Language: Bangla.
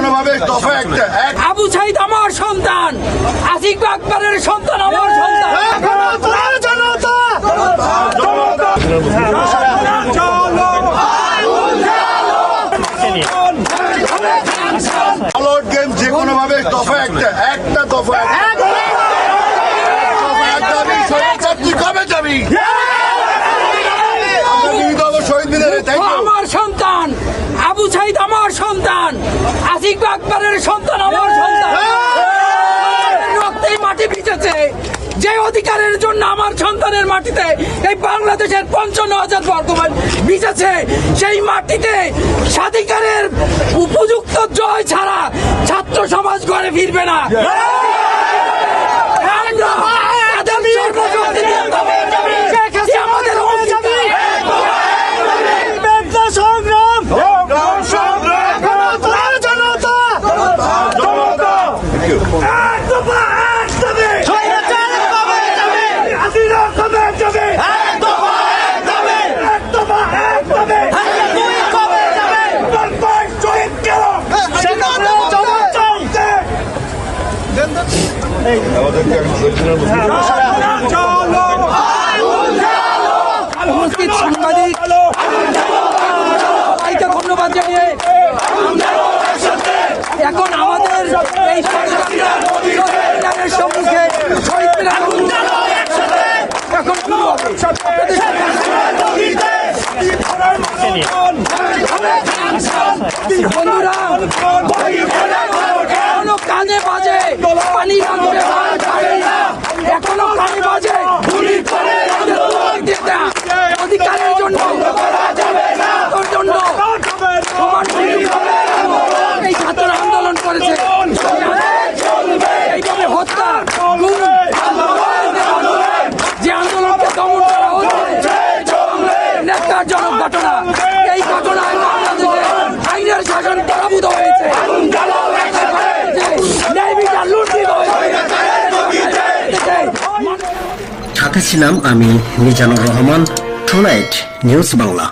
কোনো ভাবে দফা একটা আবু সাইদ আমার সন্তান আসিক আকবরের সন্তান আমার সন্তান গেম যে কোনো ভাবে দফা একটা একটা দফা একটা। কবে যাবি আমরা বিনীত হব শহীদ মিনারে থ্যাংক ও ইউ আমার সন্তান আবু সাইদ আমার সন্তান আসিক আকবরের সন্তান আমার সন্তান রক্তেই মাটি ভিজেছে যে অধিকারের জন্য আমার মাটিতে এই বাংলাদেশের পঞ্চান্ন হাজার বর্তমান বিচেছে সেই মাটিতে স্বাধিকারের উপযুক্ত জয় ছাড়া ছাত্র সমাজ ঘরে ফিরবে না। উপস্থিত সবাইকে ধন্যবাদ জানিয়ে এখন আমাদের এই সম্মুখে এখন বন্ধুরা এখনও পানি আনতে পারে না। এখনও কানে বাজে। অধিকারের জন্য এই ছাত্র আন্দোলন করেছে। এইভাবে হত্যা গুম, যে আন্দোলনকে দমন করা হচ্ছে ন্যাক্কারজনক ঘটনা। সাথে ছিলাম আমি মিজানুর রহমান টুনাইট নিউজ বাংলা